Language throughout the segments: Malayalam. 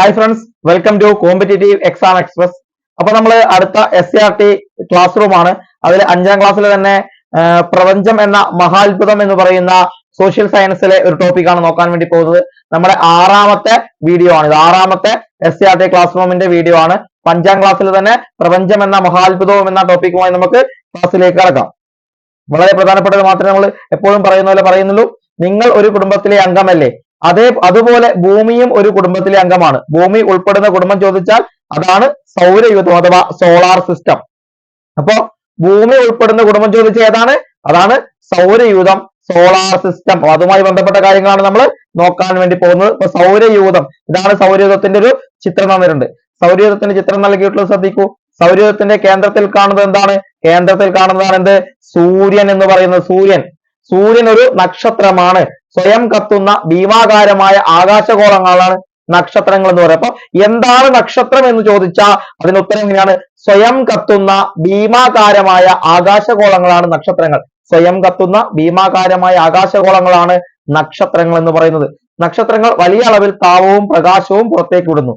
Hi friends welcome to competitive exam express അപ്പൊ നമ്മൾ അടുത്ത S R T class room ആണ്. അതിൽ അഞ്ചാം ക്ലാസ്സിൽ തന്നെ പ്രപഞ്ചം എന്ന മഹാത്ഭുതം എന്ന് പറയുന്ന സോഷ്യൽ സയൻസിലെ ഒരു ടോപ്പിക്കാണ് നോക്കാൻ വേണ്ടി പോകുന്നത്. നമ്മുടെ ആറാമത്തെ വീഡിയോ ആണ്. ഇത് ആറാമത്തെ എസ് ആർ ടി ക്ലാസ് റൂമിന്റെ വീഡിയോ ആണ്. അഞ്ചാം ക്ലാസ്സിൽ തന്നെ പ്രപഞ്ചം എന്ന മഹാത്ഭുതവും എന്ന ടോപ്പിക്കുമായി നമുക്ക് ക്ലാസ്സിലേക്ക് കടക്കാം. വളരെ പ്രധാനപ്പെട്ടത് മാത്രമേ നമ്മൾ എപ്പോഴും പറയുന്ന പോലെ പറയുന്നുള്ളൂ. നിങ്ങൾ ഒരു കുടുംബത്തിലെ അംഗമല്ലേ? അതേ അതുപോലെ ഭൂമിയും ഒരു കുടുംബത്തിലെ അംഗമാണ്. ഭൂമി ഉൾപ്പെടുന്ന കുടുംബം ചോദിച്ചാൽ അതാണ് സൗരയൂഥം അഥവാ സോളാർ സിസ്റ്റം അപ്പോ ഭൂമി ഉൾപ്പെടുന്ന കുടുംബം ചോദിച്ച ഏതാണ്? അതാണ് സൗരയൂഥം സോളാർ സിസ്റ്റം അതുമായി ബന്ധപ്പെട്ട കാര്യങ്ങളാണ് നമ്മൾ നോക്കാൻ വേണ്ടി പോകുന്നത്. ഇപ്പൊ സൗരയൂഥം ഇതാണ് സൗരയൂഥത്തിന്റെ ഒരു ചിത്രം തന്നിട്ടുണ്ട്. സൗരയൂഥത്തിന്റെ ചിത്രം നൽകിയിട്ടുള്ളത് ശ്രദ്ധിക്കൂ. സൗരയൂഥത്തിന്റെ കേന്ദ്രത്തിൽ കാണുന്നത് എന്താണ്? കേന്ദ്രത്തിൽ കാണുന്നതാണ് എന്ത്? സൂര്യൻ എന്ന് പറയുന്നത് സൂര്യൻ. സൂര്യൻ ഒരു നക്ഷത്രമാണ്. സ്വയം കത്തുന്ന ഭീമാകാരമായ ആകാശഗോളങ്ങളാണ് നക്ഷത്രങ്ങൾ എന്ന് പറയുന്നത്. അപ്പൊ എന്താണ് നക്ഷത്രം എന്ന് ചോദിച്ചാൽ അതിന് ഉത്തരം എങ്ങനെയാണ്? സ്വയം കത്തുന്ന ഭീമാകാരമായ ആകാശഗോളങ്ങളാണ് നക്ഷത്രങ്ങൾ. സ്വയം കത്തുന്ന ഭീമാകാരമായ ആകാശഗോളങ്ങളാണ് നക്ഷത്രങ്ങൾ എന്ന് പറയുന്നത്. നക്ഷത്രങ്ങൾ വലിയ അളവിൽ താപവും പ്രകാശവും പുറത്തേക്ക് വിടുന്നു.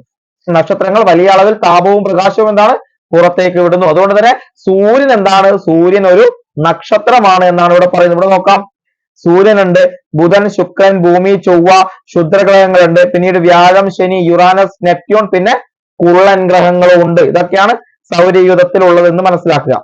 നക്ഷത്രങ്ങൾ വലിയ അളവിൽ താപവും പ്രകാശവും എന്താണ്? പുറത്തേക്ക് വിടുന്നു. അതുകൊണ്ട് തന്നെ സൂര്യൻ എന്താണ്? സൂര്യൻ ഒരു നക്ഷത്രമാണ് എന്നാണ് ഇവിടെ പറയുന്നത്. ഇവിടെ നോക്കാം. സൂര്യനുണ്ട് ബുധൻ ശുക്രൻ ഭൂമി ചൊവ്വ ക്ഷുദ്രഗ്രഹങ്ങളുണ്ട് പിന്നീട് വ്യാഴം ശനി യുറാനസ് നെപ്റ്റ്യൂൺ പിന്നെ കുള്ളൻ ഗ്രഹങ്ങളും ഉണ്ട്. ഇതൊക്കെയാണ് സൗരയൂഥത്തിൽ ഉള്ളതെന്ന് മനസ്സിലാക്കുക.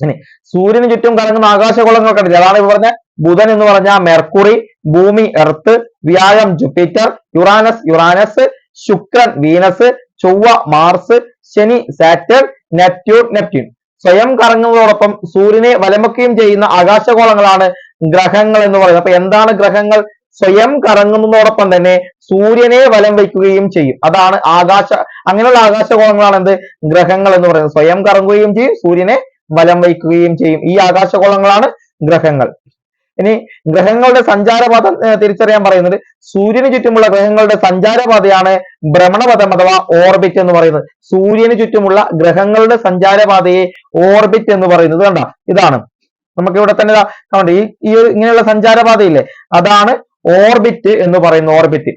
ഇനി സൂര്യന് ചുറ്റും കറങ്ങുന്ന ആകാശഗോളങ്ങൾ കണ്ടില്ല? അതാണ് ഇപ്പൊ പറഞ്ഞ ബുധൻ എന്ന് പറഞ്ഞാൽ മെർക്കുറി ഭൂമി എർത്ത് വ്യാഴം ജുപ്പിറ്റർ യുറാനസ് യുറാനസ് ശുക്രൻ വീനസ് ചൊവ്വ മാർസ് ശനി സാറ്റേൺ നെപ്റ്റ്യൂൺ നെപ്റ്റ്യൂൺ. സ്വയം കറങ്ങുന്നതോടൊപ്പം സൂര്യനെ വലമക്കുകയും ചെയ്യുന്ന ആകാശഗോളങ്ങളാണ് ഗ്രഹങ്ങൾ എന്ന് പറയുന്നത്. അപ്പൊ എന്താണ് ഗ്രഹങ്ങൾ? സ്വയം കറങ്ങുന്നതോടൊപ്പം തന്നെ സൂര്യനെ വലം വയ്ക്കുകയും ചെയ്യും. അതാണ് ആകാശ അങ്ങനെയുള്ള ആകാശഗോളങ്ങളാണ് എന്ത്? ഗ്രഹങ്ങൾ എന്ന് പറയുന്നത്. സ്വയം കറങ്ങുകയും ചെയ്യും സൂര്യനെ വലം വയ്ക്കുകയും ചെയ്യും. ഈ ആകാശഗോളങ്ങളാണ് ഗ്രഹങ്ങൾ. ഇനി ഗ്രഹങ്ങളുടെ സഞ്ചാരപാത തിരിച്ചറിയാൻ പറയുന്നത് സൂര്യന് ചുറ്റുമുള്ള ഗ്രഹങ്ങളുടെ സഞ്ചാരപാതയാണ് ഭ്രമണപഥം അഥവാ ഓർബിറ്റ് എന്ന് പറയുന്നത്. സൂര്യന് ചുറ്റുമുള്ള ഗ്രഹങ്ങളുടെ സഞ്ചാരപാതയെ ഓർബിറ്റ് എന്ന് പറയുന്നത് കണ്ട? ഇതാണ്. നമുക്ക് ഇവിടെ തന്നെ കാണണ്ട ഈ ഈ ഒരു ഇങ്ങനെയുള്ള സഞ്ചാരപാതയില്ലേ അതാണ് ഓർബിറ്റ് എന്ന് പറയുന്ന ഓർബിറ്റ്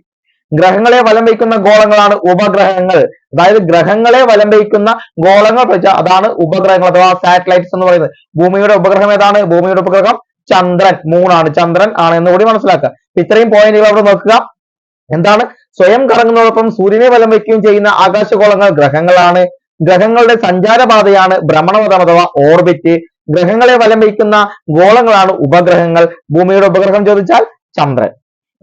ഗ്രഹങ്ങളെ വലം വയ്ക്കുന്ന ഗോളങ്ങളാണ് ഉപഗ്രഹങ്ങൾ. അതായത് ഗ്രഹങ്ങളെ വലം വയ്ക്കുന്ന ഗോളങ്ങൾ അതാണ് ഉപഗ്രഹങ്ങൾ അഥവാ സാറ്റലൈറ്റ്സ് എന്ന് പറയുന്നത്. ഭൂമിയുടെ ഉപഗ്രഹം ഏതാണ്? ഭൂമിയുടെ ഉപഗ്രഹം ചന്ദ്രൻ മൂണാണ് ചന്ദ്രൻ ആണ് എന്ന് കൂടി മനസ്സിലാക്കുക. ഇത്രയും പോയിന്റുകൾ അവിടെ നോക്കുക. എന്താണ്? സ്വയം കറങ്ങുന്നതോടൊപ്പം സൂര്യനെ വലം വയ്ക്കുകയും ചെയ്യുന്ന ആകാശഗോളങ്ങൾ ഗ്രഹങ്ങളാണ്. ഗ്രഹങ്ങളുടെ സഞ്ചാരപാതയാണ് ഭ്രമണപഥം അഥവാ ഓർബിറ്റ് ഗ്രഹങ്ങളെ വലം വയ്ക്കുന്ന ഗോളങ്ങളാണ് ഉപഗ്രഹങ്ങൾ. ഭൂമിയുടെ ഉപഗ്രഹം ചോദിച്ചാൽ ചന്ദ്രൻ.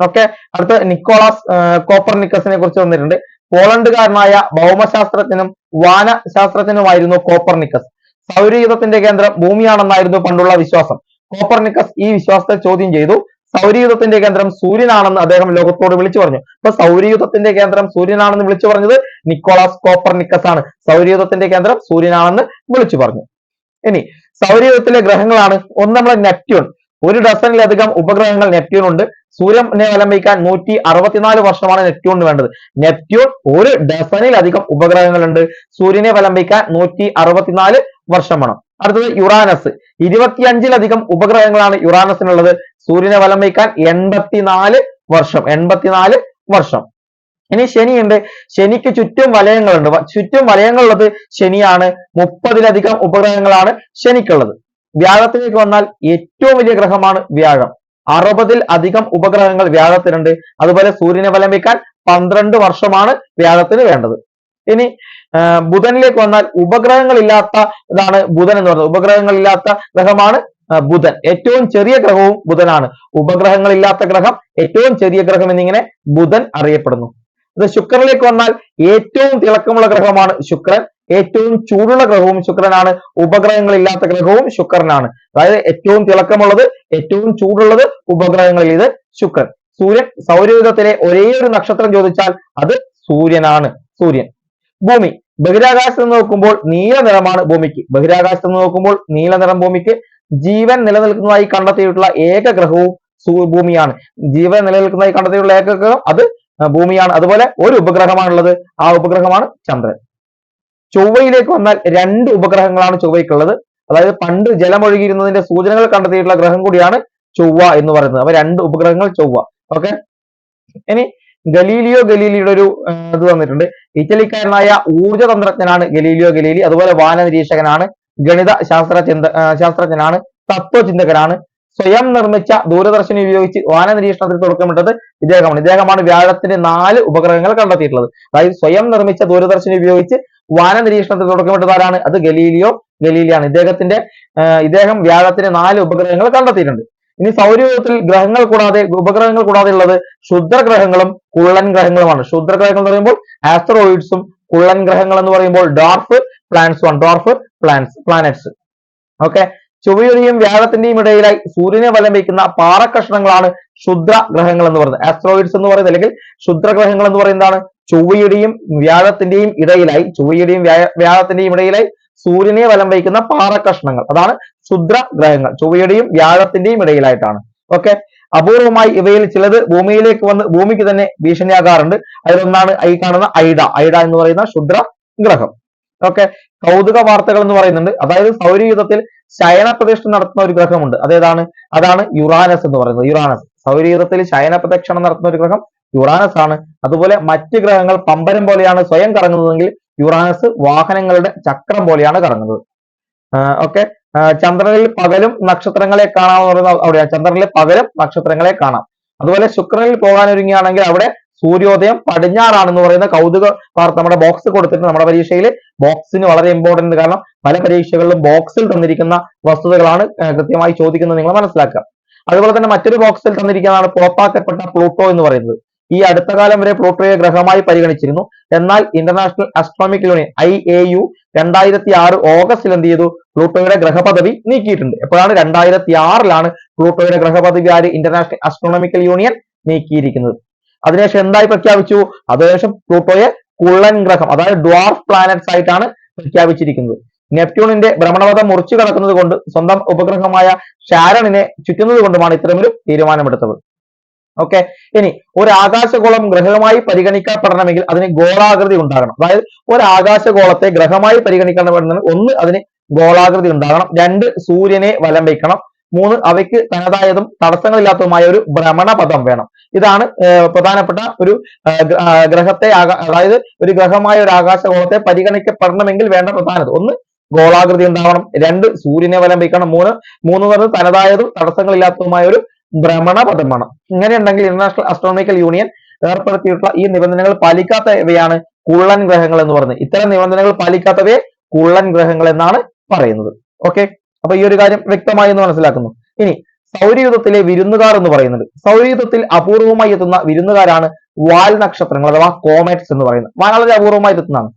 ഓക്കെ അടുത്ത നിക്കോളാസ് കോപ്പർനിക്കസിനെ കുറിച്ച് വന്നിട്ടുണ്ട്. പോളണ്ടുകാരനായ ഭൗമശാസ്ത്രജ്ഞനും വാനശാസ്ത്രജ്ഞനുമായിരുന്നു കോപ്പർനിക്കസ് സൗരയുധത്തിന്റെ കേന്ദ്രം ഭൂമിയാണെന്നായിരുന്നു പണ്ടുള്ള വിശ്വാസം. കോപ്പർനിക്കസ് ഈ വിശ്വാസത്തെ ചോദ്യം ചെയ്തു. സൗരയുധത്തിന്റെ കേന്ദ്രം സൂര്യനാണെന്ന് അദ്ദേഹം ലോകത്തോട് വിളിച്ചു പറഞ്ഞു. അപ്പൊ സൗരയുധത്തിന്റെ കേന്ദ്രം സൂര്യനാണെന്ന് വിളിച്ചു പറഞ്ഞത് നിക്കോളാസ് കോപ്പർനിക്കസ് ആണ്. സൗരയുധത്തിന്റെ കേന്ദ്രം സൂര്യനാണെന്ന് വിളിച്ചു പറഞ്ഞു. ഇനി സൗരയൂഥത്തിലെ ഗ്രഹങ്ങളാണ്. ഒന്ന് നമ്മളെ നെപ്റ്റ്യൂൺ. ഒരു ഡസനിലധികം ഉപഗ്രഹങ്ങൾ നെപ്റ്റ്യൂൺ ഉണ്ട്. സൂര്യനെ അവലംബിക്കാൻ നൂറ്റി അറുപത്തിനാല് വർഷമാണ് നെപ്റ്റ്യൂണിന് വേണ്ടത്. നെപ്റ്റ്യൂൺ ഒരു ഡസനിലധികം ഉപഗ്രഹങ്ങളുണ്ട്. സൂര്യനെ അവലംബിക്കാൻ നൂറ്റി അറുപത്തിനാല് വർഷം വേണം. അടുത്തത് യുറാനസ്. ഇരുപത്തിയഞ്ചിലധികം ഉപഗ്രഹങ്ങളാണ് യുറാനസിനുള്ളത്. സൂര്യനെ അവലംബിക്കാൻ എൺപത്തിനാല് വർഷം. എൺപത്തിനാല് വർഷം. ഇനി ശനി ശനിയുണ്ട് ശനിക്ക് ചുറ്റും വലയങ്ങളുണ്ട്. ചുറ്റും വലയങ്ങളുള്ളത് ശനിയാണ്. മുപ്പതിലധികം ഉപഗ്രഹങ്ങളാണ് ശനിക്കുള്ളത്. വ്യാഴത്തിലേക്ക് വന്നാൽ ഏറ്റവും വലിയ ഗ്രഹമാണ് വ്യാഴം. അറുപതിൽ അധികം ഉപഗ്രഹങ്ങൾ വ്യാഴത്തിനുണ്ട്. അതുപോലെ സൂര്യനെ വലം വയ്ക്കാൻ പന്ത്രണ്ട് വർഷമാണ് വ്യാഴത്തിന് വേണ്ടത്. ഇനി ബുധനിലേക്ക് വന്നാൽ ഉപഗ്രഹങ്ങളില്ലാത്ത ഇതാണ് ബുധൻ എന്ന് പറയുന്നത്. ഉപഗ്രഹങ്ങളില്ലാത്ത ഗ്രഹമാണ് ബുധൻ. ഏറ്റവും ചെറിയ ഗ്രഹവും ബുധനാണ്. ഉപഗ്രഹങ്ങളില്ലാത്ത ഗ്രഹം ഏറ്റവും ചെറിയ ഗ്രഹം എന്നിങ്ങനെ ബുധൻ അറിയപ്പെടുന്നു. ഇത് ശുക്രനിലേക്ക് വന്നാൽ ഏറ്റവും തിളക്കമുള്ള ഗ്രഹമാണ് ശുക്രൻ. ഏറ്റവും ചൂടുള്ള ഗ്രഹവും ശുക്രനാണ്. ഉപഗ്രഹങ്ങളില്ലാത്ത ഗ്രഹവും ശുക്രനാണ്. അതായത് ഏറ്റവും തിളക്കമുള്ളത് ഏറ്റവും ചൂടുള്ളത് ഉപഗ്രഹങ്ങളിൽ ഇത് ശുക്രൻ. സൂര്യൻ സൗരയൂഥത്തിലെ ഒരേ ഒരു നക്ഷത്രം ചോദിച്ചാൽ അത് സൂര്യനാണ്. സൂര്യൻ. ഭൂമി. ബഹിരാകാശത്ത് നോക്കുമ്പോൾ നീല നിറമാണ് ഭൂമിക്ക്. ബഹിരാകാശത്ത് നോക്കുമ്പോൾ നീല നിറം ഭൂമിക്ക്. ജീവൻ നിലനിൽക്കുന്നതായി കണ്ടെത്തിയിട്ടുള്ള ഏക ഗ്രഹവും ഭൂമിയാണ്. ജീവൻ നിലനിൽക്കുന്നതായി കണ്ടെത്തിയിട്ടുള്ള ഏക ഗ്രഹം അത് ഭൂമിയാണ്. അതുപോലെ ഒരു ഉപഗ്രഹമാണുള്ളത്. ആ ഉപഗ്രഹമാണ് ചന്ദ്രൻ. ചൊവ്വയിലേക്ക് വന്നാൽ രണ്ട് ഉപഗ്രഹങ്ങളാണ് ചൊവ്വയ്ക്കുള്ളത്. അതായത് പണ്ട് ജലമൊഴുകിയിരുന്നതിന്റെ സൂചനകൾ കണ്ടെത്തിയിട്ടുള്ള ഗ്രഹം കൂടിയാണ് ചൊവ്വ എന്ന് പറയുന്നത്. അപ്പൊ രണ്ട് ഉപഗ്രഹങ്ങൾ ചൊവ്വ. ഓക്കെ? ഇനി ഗലീലിയോ ഗലീലിയുടെ ഒരു ഇത് വന്നിട്ടുണ്ട്. ഇറ്റലിക്കാരനായ ഊർജ തന്ത്രജ്ഞനാണ് ഗലീലിയോ ഗലീലി. അതുപോലെ വാന നിരീക്ഷകനാണ് ഗണിത ശാസ്ത്ര ചിന്ത ശാസ്ത്രജ്ഞനാണ് തത്വചിന്തകനാണ്. സ്വയം നിർമ്മിച്ച ദൂരദർശിനി ഉപയോഗിച്ച് വാന നിരീക്ഷണത്തിന് തുടക്കമിട്ടത് ഇദ്ദേഹമാണ്. ഇദ്ദേഹമാണ് വ്യാഴത്തിന്റെ നാല് ഉപഗ്രഹങ്ങൾ കണ്ടെത്തിയിട്ടുള്ളത്. അതായത് സ്വയം നിർമ്മിച്ച ദൂരദർശിനി ഉപയോഗിച്ച് വാന നിരീക്ഷണത്തിന് തുടക്കമിട്ടത് ആരാണ്? അത് ഗലീലിയോ? ഗലീലിയാണ്. ഇദ്ദേഹത്തിന്റെ ഇദ്ദേഹം വ്യാഴത്തിന്റെ നാല് ഉപഗ്രഹങ്ങൾ കണ്ടെത്തിയിട്ടുണ്ട്. ഇനി സൗരയൂഥത്തിൽ ഗ്രഹങ്ങൾ കൂടാതെ ഉപഗ്രഹങ്ങൾ കൂടാതെ ഉള്ളത് ക്ഷുദ്രഗ്രഹങ്ങളും കുള്ളൻ ഗ്രഹങ്ങളുമാണ്. ക്ഷുദ്രഗ്രഹങ്ങൾ എന്ന് പറയുമ്പോൾ ആസ്ട്രോയിഡ്സും കുള്ളൻ ഗ്രഹങ്ങൾ എന്ന് പറയുമ്പോൾ ഡോർഫ് പ്ലാൻസും ആണ് ഡോർഫ് പ്ലാനറ്റ്സ് പ്ലാനറ്റ്സ് ഓക്കെ ചൊവ്വയുടെയും വ്യാഴത്തിന്റെയും ഇടയിലായി സൂര്യനെ വലം വയ്ക്കുന്ന പാറക്കഷ്ണങ്ങളാണ് ക്ഷുദ്ര ഗ്രഹങ്ങൾ എന്ന് പറയുന്നത്. ആസ്ട്രോയിഡ്സ് എന്ന് പറയുന്നത് അല്ലെങ്കിൽ ക്ഷുദ്രഗ്രഹങ്ങൾ എന്ന് പറയുന്നതാണ് ചൊവ്വയുടെയും വ്യാഴത്തിന്റെയും ഇടയിലായി ചൊവ്വയുടെയും വ്യാഴത്തിന്റെയും ഇടയിലായി സൂര്യനെ വലം വയ്ക്കുന്ന പാറക്കഷ്ണങ്ങൾ. അതാണ് ക്ഷുദ്ര ഗ്രഹങ്ങൾ ചൊവ്വയുടെയും വ്യാഴത്തിന്റെയും ഇടയിലായിട്ടാണ്. ഓക്കെ അപൂർവമായി ഇവയിൽ ചിലത് ഭൂമിയിലേക്ക് വന്ന് ഭൂമിക്ക് തന്നെ ഭീഷണിയാകാറുണ്ട്. അതിലൊന്നാണ് ഈ കാണുന്ന ഐഡ. ഐഡ എന്ന് പറയുന്ന ക്ഷുദ്ര ഗ്രഹം ഓക്കെ കൗതുക വാർത്തകൾ എന്ന് പറയുന്നുണ്ട്. അതായത് സൗരയൂഥത്തിൽ ശയന പ്രദക്ഷിണം നടത്തുന്ന ഒരു ഗ്രഹമുണ്ട്. അതേതാണ് അതാണ് യുറാനസ് എന്ന് പറയുന്നത്. യുറാനസ്. സൗരയൂഥത്തിൽ ശയന പ്രദക്ഷിണം നടത്തുന്ന ഒരു ഗ്രഹം യുറാനസ് ആണ്. അതുപോലെ മറ്റ് ഗ്രഹങ്ങൾ പമ്പരം പോലെയാണ് സ്വയം കറങ്ങുന്നതെങ്കിൽ യുറാനസ് വാഹനങ്ങളുടെ ചക്രം പോലെയാണ് കറങ്ങുന്നത്. ഓക്കെ. ചന്ദ്രനിൽ പകലും നക്ഷത്രങ്ങളെ കാണാമെന്ന് പറയുന്നത് അവിടെയാണ്. ചന്ദ്രനിൽ പകലും നക്ഷത്രങ്ങളെ കാണാം. അതുപോലെ ശുക്രനിൽ പോകാനൊരുങ്ങിയാണെങ്കിൽ അവിടെ സൂര്യോദയം പടിഞ്ഞാറാണെന്ന് പറയുന്ന കൗതുക വാർത്ത നമ്മുടെ ബോക്സ് കൊടുത്തിട്ട് നമ്മുടെ പരീക്ഷയിൽ. ബോക്സിന് വളരെ ഇമ്പോർട്ടന്റ് കാരണം പല പരീക്ഷകളിലും ബോക്സിൽ തന്നിരിക്കുന്ന വസ്തുതകളാണ് കൃത്യമായി ചോദിക്കുന്നത് നിങ്ങൾ മനസ്സിലാക്കുക. അതുപോലെ തന്നെ മറ്റൊരു ബോക്സിൽ തന്നിരിക്കുന്നതാണ് പുറത്താക്കപ്പെട്ട പ്ലൂട്ടോ എന്ന് പറയുന്നത്. ഈ അടുത്ത കാലം വരെ പ്ലൂട്ടോയെ ഗ്രഹമായി പരിഗണിച്ചിരുന്നു. എന്നാൽ International Astronomical Union I A U രണ്ടായിരത്തി ആറ് ഓഗസ്റ്റിൽ എന്ത് ചെയ്തു? പ്ലൂട്ടോയുടെ ഗ്രഹപദവി നീക്കിയിട്ടുണ്ട്. എപ്പോഴാണ്? രണ്ടായിരത്തി ആറിലാണ് പ്ലൂട്ടോയുടെ ഗ്രഹപദവി ആര്? ഇന്റർനാഷണൽ അസ്ട്രോണമിക്കൽ യൂണിയൻ നീക്കിയിരിക്കുന്നത്. അതിനുശേഷം എന്തായി പ്രഖ്യാപിച്ചു? അതിനുശേഷം പ്ലൂട്ടോയെ കുള്ളൻ ഗ്രഹം അതായത് ഡ്വാർഫ് പ്ലാനറ്റ്സ് ആയിട്ടാണ് പ്രഖ്യാപിച്ചിരിക്കുന്നത്. നെപ്റ്റ്യൂണിന്റെ ഭ്രമണപഥം മുറിച്ചു കടക്കുന്നത് കൊണ്ട് സ്വന്തം ഉപഗ്രഹമായ ഷാരണിനെ ചുറ്റുന്നത് കൊണ്ടുമാണ് ഇത്തരമൊരു തീരുമാനമെടുത്തത്. ഓക്കെ ഇനി ഒരു ആകാശഗോളം ഗ്രഹമായി പരിഗണിക്കപ്പെടണമെങ്കിൽ അതിന് ഗോളാകൃതി ഉണ്ടാകണം. അതായത് ഒരു ആകാശഗോളത്തെ ഗ്രഹമായി പരിഗണിക്കണമെന്ന് ഒന്ന് അതിന് ഗോളാകൃതി ഉണ്ടാകണം. രണ്ട് സൂര്യനെ വലം വയ്ക്കണം മൂന്ന് അവയ്ക്ക് തനതായതും തടസ്സങ്ങളില്ലാത്തതുമായ ഒരു ഭ്രമണപഥം വേണം. ഇതാണ് പ്രധാനപ്പെട്ട ഒരു ഗ്രഹത്തെ അതായത് ഒരു ഗ്രഹമായ ഒരു ആകാശഗോളത്തെ പരിഗണിക്കപ്പെടണമെങ്കിൽ വേണ്ട പ്രധാനത. ഒന്ന് ഗോളാകൃതി ഉണ്ടാവണം. രണ്ട് സൂര്യനെ വലംബിക്കണം മൂന്ന് മൂന്ന് പറഞ്ഞത് തനതായതും തടസ്സങ്ങളില്ലാത്തതുമായ ഒരു ഭ്രമണപഥം വേണം. ഇങ്ങനെയുണ്ടെങ്കിൽ ഇന്റർനാഷണൽ അസ്ട്രോണമിക്കൽ യൂണിയൻ ഏർപ്പെടുത്തിയിട്ടുള്ള ഈ നിബന്ധനകൾ പാലിക്കാത്തവയാണ് കുള്ളൻ ഗ്രഹങ്ങൾ എന്ന് പറയുന്നത്. ഇത്തരം നിബന്ധനകൾ പാലിക്കാത്തവയെ കുള്ളൻ ഗ്രഹങ്ങൾ എന്നാണ് പറയുന്നത്. ഓക്കെ അപ്പൊ ഈ ഒരു കാര്യം വ്യക്തമായി എന്ന് മനസ്സിലാക്കുന്നു. ഇനി സൗരയുധത്തിലെ വിരുന്നുകാർ എന്ന് പറയുന്നത് സൗരയുധത്തിൽ അപൂർവമായി എത്തുന്ന വിരുന്നുകാരാണ് വാൽ നക്ഷത്രങ്ങൾ അഥവാ കോമേറ്റ്സ് എന്ന് പറയുന്നത്. വളരെ അപൂർവമായി എത്തുന്നതാണ്.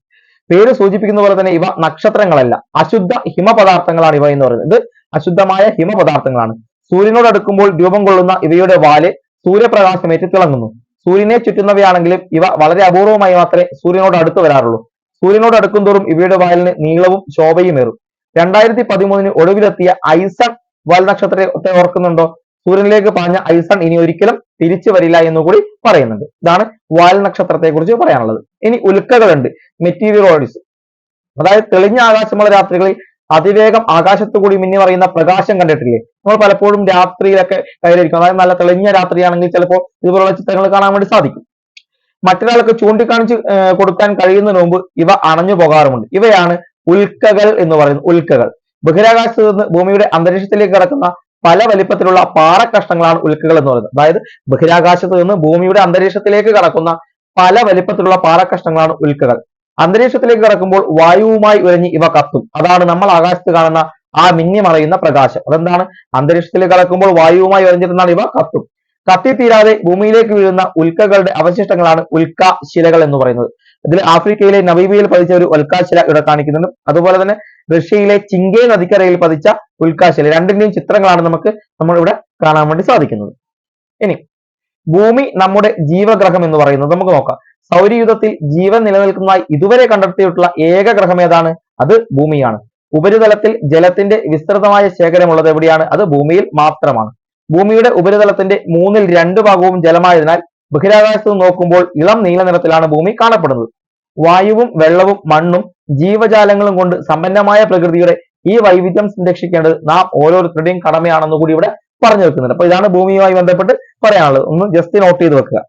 പേര് സൂചിപ്പിക്കുന്ന പോലെ തന്നെ ഇവ നക്ഷത്രങ്ങളല്ല. അശുദ്ധ ഹിമപദാർത്ഥങ്ങളാണ് ഇവ എന്ന് പറയുന്നത്. ഇത് അശുദ്ധമായ ഹിമപദാർത്ഥങ്ങളാണ്. സൂര്യനോട് അടുക്കുമ്പോൾ രൂപം കൊള്ളുന്ന ഇവയുടെ വാൽ സൂര്യപ്രകാശമേറ്റ് തിളങ്ങുന്നു. സൂര്യനെ ചുറ്റുന്നവയാണെങ്കിലും ഇവ വളരെ അപൂർവമായി മാത്രമേ സൂര്യനോട് അടുത്ത് വരാറുള്ളൂ. സൂര്യനോട് അടുക്കും തോറും ഇവയുടെ വാലിന് നീളവും ശോഭയുമേറും രണ്ടായിരത്തി പതിമൂന്നിന് ഒടുവിലെത്തിയ ഐസൺ വാൽനക്ഷത്രത്തെ ഓർക്കുന്നുണ്ടോ? സൂര്യനിലേക്ക് പാഞ്ഞ ഐസൺ ഇനി ഒരിക്കലും തിരിച്ചു വരില്ല എന്ന് കൂടി പറയുന്നുണ്ട്. ഇതാണ് വാൽനക്ഷത്രത്തെ കുറിച്ച് പറയാനുള്ളത്. ഇനി ഉൽക്കകളുണ്ട്. മെറ്റീരിയലോയിഡ്സ് അതായത് തെളിഞ്ഞ ആകാശമുള്ള രാത്രികളിൽ അതിവേഗം ആകാശത്തു കൂടി മിന്നി പറയുന്ന പ്രകാശം കണ്ടിട്ടില്ലേ? നമ്മൾ പലപ്പോഴും രാത്രിയിലൊക്കെ കയറിയിരിക്കും അതായത് നല്ല തെളിഞ്ഞ രാത്രിയാണെങ്കിൽ ചിലപ്പോൾ ഇതുപോലുള്ള ചിത്രങ്ങൾ കാണാൻ വേണ്ടി സാധിക്കും. മറ്റൊരാൾക്ക് ചൂണ്ടിക്കാണിച്ച് കൊടുക്കാൻ കഴിയുന്നതിന് മുമ്പ് ഇവ അണഞ്ഞു പോകാറുമുണ്ട്. ഇവയാണ് ഉൽക്കകൾ എന്ന് പറയുന്നത് ഉൽക്കകൾ. ബഹിരാകാശത്ത് നിന്ന് ഭൂമിയുടെ അന്തരീക്ഷത്തിലേക്ക് കടക്കുന്ന പല വലിപ്പത്തിലുള്ള പാറക്കഷ്ണങ്ങളാണ് ഉൽക്കകൾ എന്ന് പറയുന്നത്. അതായത് ബഹിരാകാശത്ത് നിന്ന് ഭൂമിയുടെ അന്തരീക്ഷത്തിലേക്ക് കടക്കുന്ന പല വലിപ്പത്തിലുള്ള പാറക്കഷ്ണങ്ങളാണ് ഉൽക്കകൾ. അന്തരീക്ഷത്തിലേക്ക് കടക്കുമ്പോൾ വായുവുമായി ഉരഞ്ഞ് ഇവ കത്തും. അതാണ് നമ്മൾ ആകാശത്ത് കാണുന്ന ആ മിന്നിമറയുന്ന പ്രകാശം. അതെന്താണ്? അന്തരീക്ഷത്തിലേക്ക് കടക്കുമ്പോൾ വായുവുമായി ഉരഞ്ഞിരുന്നാൽ ഇവ കത്തും. കത്തിത്തീരാതെ ഭൂമിയിലേക്ക് വീഴുന്ന ഉൽക്കകളുടെ അവശിഷ്ടങ്ങളാണ് ഉൽക്ക ശിലകൾ എന്ന് പറയുന്നത്. ഇതിൽ ആഫ്രിക്കയിലെ നവീബിയിൽ പതിച്ച ഒരു ഉൽക്കാശില ഇവിടെ കാണിക്കുന്നുണ്ട്. അതുപോലെ തന്നെ റഷ്യയിലെ ചിങ്കേ നദിക്കരയിൽ പതിച്ച ഉൽക്കാശില. രണ്ടിന്റെയും ചിത്രങ്ങളാണ് നമുക്ക് നമ്മൾ ഇവിടെ കാണാൻ വേണ്ടി സാധിക്കുന്നത്. ഇനി ഭൂമി നമ്മുടെ ജീവഗ്രഹം എന്ന് പറയുന്നത് നമുക്ക് നോക്കാം. സൗരയുധത്തിൽ ജീവൻ നിലനിൽക്കുന്നതായി ഇതുവരെ കണ്ടെത്തിയിട്ടുള്ള ഏക ഗ്രഹം ഏതാണ്? അത് ഭൂമിയാണ്. ഉപരിതലത്തിൽ ജലത്തിന്റെ വിസ്തൃതമായ ശേഖരമുള്ളത് എവിടെയാണ്? അത് ഭൂമിയിൽ മാത്രമാണ്. ഭൂമിയുടെ ഉപരിതലത്തിന്റെ മൂന്നിൽ രണ്ട് ഭാഗവും ജലമായതിനാൽ ബഹിരാകാശത്ത് നോക്കുമ്പോൾ ഇളം നീല നിറത്തിലാണ് ഭൂമി കാണപ്പെടുന്നത്. വായുവും വെള്ളവും മണ്ണും ജീവജാലങ്ങളും കൊണ്ട് സമ്പന്നമായ പ്രകൃതിയുടെ ഈ വൈവിധ്യം സംരക്ഷിക്കേണ്ടത് നാം ഓരോരുത്തരുടെയും കടമയാണെന്ന് കൂടി ഇവിടെ പറഞ്ഞു വെക്കുന്നുണ്ട്. അപ്പൊ ഇതാണ് ഭൂമിയുമായി ബന്ധപ്പെട്ട് പറയാനുള്ളത്. ഒന്ന് ജസ്റ്റ് നോട്ട് ചെയ്ത് വെക്കുക.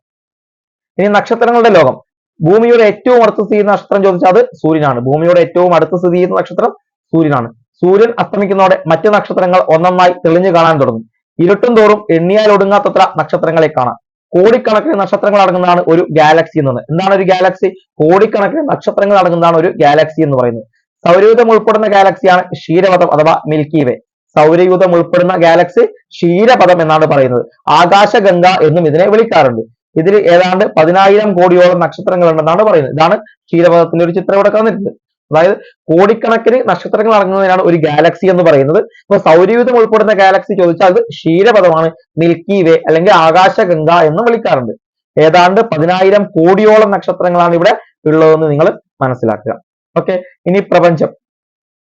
ഇനി നക്ഷത്രങ്ങളുടെ ലോകം. ഭൂമിയുടെ ഏറ്റവും അടുത്ത് സ്ഥിതി ചെയ്യുന്ന നക്ഷത്രം ചോദിച്ചാൽ അത് സൂര്യനാണ്. ഭൂമിയുടെ ഏറ്റവും അടുത്ത് സ്ഥിതി ചെയ്യുന്ന നക്ഷത്രം സൂര്യനാണ്. സൂര്യൻ അസ്തമിക്കുന്നതോടെ മറ്റു നക്ഷത്രങ്ങൾ ഒന്നൊന്നായി തെളിഞ്ഞു കാണാൻ തുടങ്ങും. ഇരുട്ടും തോറും എണ്ണിയാൽ ഒടുങ്ങാത്തത്ര നക്ഷത്രങ്ങളെ കാണാം. കോടിക്കണക്കിന് നക്ഷത്രങ്ങൾ അടങ്ങുന്നതാണ് ഒരു ഗാലക്സി എന്ന് പറയുന്നത് എന്താണ് ഒരു ഗാലക്സി കോടിക്കണക്കിന് നക്ഷത്രങ്ങൾ അടങ്ങുന്നതാണ് ഒരു ഗാലക്സി എന്ന് പറയുന്നത്. സൗരയൂഥം ഉൾപ്പെടുന്ന ഗാലക്സിയാണ് ക്ഷീരപഥം അഥവാ മിൽക്കി വേ സൗരയൂഥം ഉൾപ്പെടുന്ന ഗാലക്സി ക്ഷീരപഥം എന്നാണ് പറയുന്നത്. ആകാശഗംഗ എന്നും ഇതിനെ വിളിക്കാറുണ്ട്. ഇതിൽ ഏതാണ്ട് പതിനായിരം കോടിയോളം നക്ഷത്രങ്ങൾ ഉണ്ടെന്നാണ് പറയുന്നത്. ഇതാണ് ക്ഷീരപഥത്തിന്റെ ഒരു ചിത്രം ഇവിടെ തന്നിട്ടുണ്ട് അതായത് കോടിക്കണക്കിന് നക്ഷത്രങ്ങൾ അടങ്ങുന്നതിനാണ് ഒരു ഗാലക്സി എന്ന് പറയുന്നത്. ഇപ്പൊ സൗരയൂഥം ഉൾപ്പെടുന്ന ഗാലക്സി ചോദിച്ചാൽ അത് ക്ഷീരപഥമാണ് മിൽക്കി വേ അല്ലെങ്കിൽ ആകാശഗംഗ എന്ന് വിളിക്കാറുണ്ട്. ഏതാണ്ട് പതിനായിരം കോടിയോളം നക്ഷത്രങ്ങളാണ് ഇവിടെ ഉള്ളതെന്ന് നിങ്ങൾ മനസ്സിലാക്കുക. ഓക്കെ ഇനി പ്രപഞ്ചം.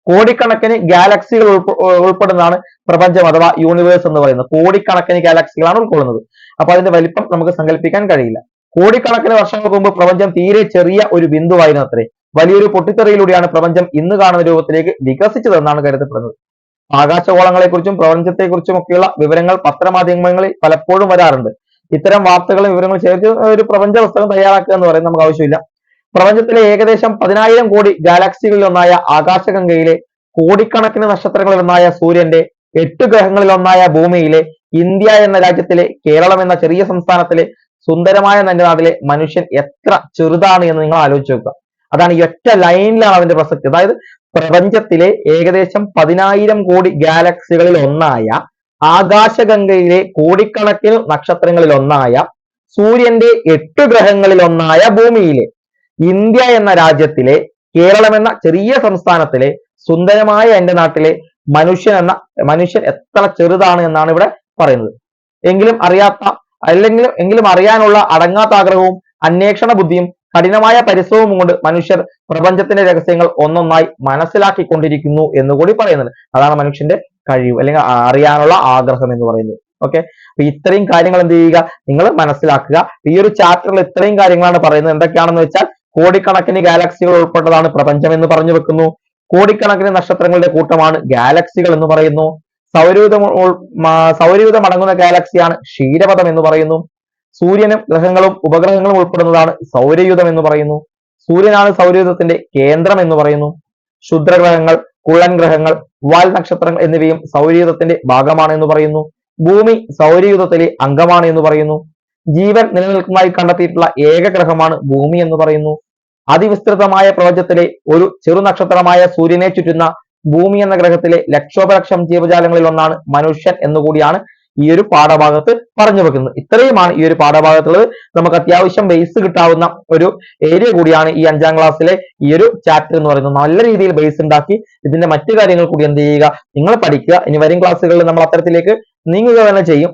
കോടിക്കണക്കിന് ഗാലക്സികൾ ഉൾപ്പെ ഉൾപ്പെടുന്നതാണ് പ്രപഞ്ചം അഥവാ യൂണിവേഴ്സ് എന്ന് പറയുന്നത്. കോടിക്കണക്കിന് ഗാലക്സികളാണ് ഉൾക്കൊള്ളുന്നത്. അപ്പൊ അതിന്റെ വലിപ്പം നമുക്ക് സങ്കല്പിക്കാൻ കഴിയില്ല. കോടിക്കണക്കിന് വർഷങ്ങൾക്ക് മുമ്പ് പ്രപഞ്ചം തീരെ ചെറിയ ഒരു ബിന്ദുവായിരുന്നു അത്രേ വലിയൊരു പൊട്ടിത്തെറിയിലൂടെയാണ് പ്രപഞ്ചം ഇന്ന് കാണുന്ന രൂപത്തിലേക്ക് വികസിച്ചതെന്നാണ് കരുതപ്പെടുന്നത്. ആകാശഗോളങ്ങളെക്കുറിച്ചും പ്രപഞ്ചത്തെക്കുറിച്ചും ഒക്കെയുള്ള വിവരങ്ങൾ പത്രമാധ്യമങ്ങളിൽ പലപ്പോഴും വരാറുണ്ട്. ഇത്തരം വാർത്തകളും വിവരങ്ങളും ചേർത്ത് ഒരു പ്രപഞ്ച പുസ്തകം തയ്യാറാക്കുക എന്ന് പറയുന്നത് നമുക്ക് ആവശ്യമില്ല. പ്രപഞ്ചത്തിലെ ഏകദേശം പതിനായിരം കോടി ഗാലാക്സികളിലൊന്നായ ആകാശഗംഗയിലെ കോടിക്കണക്കിന് നക്ഷത്രങ്ങളിൽ ഒന്നായ സൂര്യന്റെ എട്ട് ഗ്രഹങ്ങളിൽ ഒന്നായ ഭൂമിയിലെ ഇന്ത്യ എന്ന രാജ്യത്തിലെ കേരളം എന്ന ചെറിയ സംസ്ഥാനത്തിലെ സുന്ദരമായ നന്റെ നാട്ടിലെ മനുഷ്യൻ എത്ര ചെറുതാണ് എന്ന് നിങ്ങൾ ആലോചിച്ച് നോക്കുക. അതാണ് ഈ ഒറ്റ ലൈനിലാണ് അതിന്റെ പ്രസക്തി. അതായത് പ്രപഞ്ചത്തിലെ ഏകദേശം പതിനായിരം കോടി ഗാലക്സികളിൽ ഒന്നായ ആകാശഗംഗയിലെ കോടിക്കണക്കിന് നക്ഷത്രങ്ങളിൽ ഒന്നായ സൂര്യന്റെ എട്ട് ഗ്രഹങ്ങളിൽ ഒന്നായ ഭൂമിയിലെ ഇന്ത്യ എന്ന രാജ്യത്തിലെ കേരളം എന്ന ചെറിയ സംസ്ഥാനത്തിലെ സുന്ദരമായ എന്റെ നാട്ടിലെ മനുഷ്യൻ എന്ന മനുഷ്യൻ എത്ര ചെറുതാണ് എന്നാണ് ഇവിടെ പറയുന്നത്. എങ്കിലും അറിയാത്ത അല്ലെങ്കിലും എങ്കിലും അറിയാനുള്ള അടങ്ങാത്ത ആഗ്രഹവും അന്വേഷണ ബുദ്ധിയും കഠിനമായ പരിശ്രമം കൊണ്ട് മനുഷ്യർ പ്രപഞ്ചത്തിന്റെ രഹസ്യങ്ങൾ ഒന്നൊന്നായി മനസ്സിലാക്കിക്കൊണ്ടിരിക്കുന്നു എന്ന് കൂടി പറയുന്നുണ്ട് അതാണ് മനുഷ്യന്റെ കഴിവ് അല്ലെങ്കിൽ അറിയാനുള്ള ആഗ്രഹം എന്ന് പറയുന്നത്. ഓക്കെ അപ്പൊ ഇത്രയും കാര്യങ്ങൾ എന്ത് ചെയ്യുക? നിങ്ങൾ മനസ്സിലാക്കുക. ഈ ഒരു ചാപ്റ്ററിൽ ഇത്രയും കാര്യങ്ങളാണ് പറയുന്നത്. എന്തൊക്കെയാണെന്ന് വെച്ചാൽ കോടിക്കണക്കിന് ഗാലക്സികൾ ഉൾപ്പെട്ടതാണ് പ്രപഞ്ചം എന്ന് പറഞ്ഞു വെക്കുന്നു. കോടിക്കണക്കിന് നക്ഷത്രങ്ങളുടെ കൂട്ടമാണ് ഗാലക്സികൾ എന്ന് പറയുന്നു. സൗരയൂഥം സൗരയൂഥം അടങ്ങുന്ന ഗാലക്സിയാണ് ക്ഷീരപഥം എന്ന് പറയുന്നു. സൂര്യനും ഗ്രഹങ്ങളും ഉപഗ്രഹങ്ങളും ഉൾപ്പെടുന്നതാണ് സൗരയൂഥം എന്ന് പറയുന്നു. സൂര്യനാണ് സൗരയൂഥത്തിന്റെ കേന്ദ്രം എന്ന് പറയുന്നു. ക്ഷുദ്രഗ്രഹങ്ങൾ കുള്ളൻ ഗ്രഹങ്ങൾ വാൽ നക്ഷത്രങ്ങൾ എന്നിവയും സൗരയൂഥത്തിന്റെ ഭാഗമാണ് എന്ന് പറയുന്നു. ഭൂമി സൗരയൂഥത്തിലെ അംഗമാണ് എന്ന് പറയുന്നു. ജീവൻ നിലനിൽക്കുന്നതായി കണ്ടെത്തിയിട്ടുള്ള ഏക ഗ്രഹമാണ് ഭൂമി എന്ന് പറയുന്നു. അതിവിസ്തൃതമായ പ്രപഞ്ചത്തിലെ ഒരു ചെറു നക്ഷത്രമായ സൂര്യനെ ചുറ്റുന്ന ഭൂമി എന്ന ഗ്രഹത്തിലെ ലക്ഷോപലക്ഷം ജീവജാലങ്ങളിൽ ഒന്നാണ് മനുഷ്യൻ എന്നുകൂടിയാണ് ഈ ഒരു പാഠഭാഗത്ത് പറഞ്ഞു വെക്കുന്നത് ഇത്രയുമാണ് ഈ ഒരു പാഠഭാഗത്തുള്ളത്. നമുക്ക് അത്യാവശ്യം ബേസ് കിട്ടാവുന്ന ഒരു ഏരിയ കൂടിയാണ് ഈ അഞ്ചാം ക്ലാസ്സിലെ ഈ ഒരു ചാപ്റ്റർ എന്ന് പറയുന്നത്. നല്ല രീതിയിൽ ബേസ് ഉണ്ടാക്കി ഇതിന്റെ മറ്റു കാര്യങ്ങൾ കൂടി എന്ത് ചെയ്യുക? നിങ്ങൾ പഠിക്കുക. ഇനി വരും ക്ലാസ്സുകളിൽ നമ്മൾ അത്തരത്തിലേക്ക് നീങ്ങുക തന്നെ ചെയ്യും.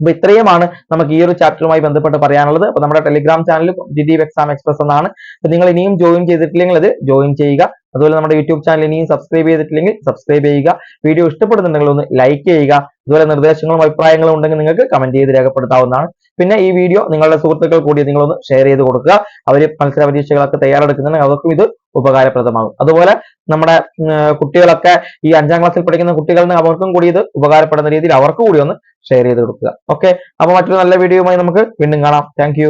അപ്പൊ ഇത്രയുമാണ് നമുക്ക് ഈ ഒരു ചാപ്റ്ററുമായി ബന്ധപ്പെട്ട് പറയാനുള്ളത്. അപ്പൊ നമ്മുടെ ടെലിഗ്രാം ചാനൽ ജിഡീവ് എക്സാം എക്സ്പ്രസ് എന്നാണ്. നിങ്ങൾ ഇനിയും ജോയിൻ ചെയ്തിട്ടില്ലെങ്കിൽ അത് ജോയിൻ ചെയ്യുക. അതുപോലെ നമ്മുടെ യൂട്യൂബ് ചാനൽ ഇനിയും സബ്സ്ക്രൈബ് ചെയ്തിട്ടില്ലെങ്കിൽ സബ്സ്ക്രൈബ് ചെയ്യുക. വീഡിയോ ഇഷ്ടപ്പെടുന്നുണ്ടെങ്കിൽ ഒന്ന് ലൈക്ക് ചെയ്യുക. അതുപോലെ നിർദ്ദേശങ്ങളും അഭിപ്രായങ്ങളും ഉണ്ടെങ്കിൽ നിങ്ങൾക്ക് കമന്റ് ചെയ്ത് രേഖപ്പെടുത്താവുന്നതാണ്. പിന്നെ ഈ വീഡിയോ നിങ്ങളുടെ സുഹൃത്തുക്കൾ കൂടി നിങ്ങളൊന്ന് ഷെയർ ചെയ്ത് കൊടുക്കുക. അവർ മത്സര പരീക്ഷകളൊക്കെ തയ്യാറെടുക്കുന്നുണ്ടെങ്കിൽ അവർക്കും ഇത് ഉപകാരപ്രദമാകും. അതുപോലെ നമ്മുടെ കുട്ടികളൊക്കെ ഈ അഞ്ചാം ക്ലാസ്സിൽ പഠിക്കുന്ന കുട്ടികളിൽ അവർക്കും കൂടി ഇത് ഉപകാരപ്പെടുന്ന രീതിയിൽ അവർക്ക് കൂടി ഒന്ന് ഷെയർ ചെയ്ത് കൊടുക്കുക. ഓക്കെ അപ്പൊ മറ്റൊരു നല്ല വീഡിയോയുമായി നമുക്ക് വീണ്ടും കാണാം. താങ്ക്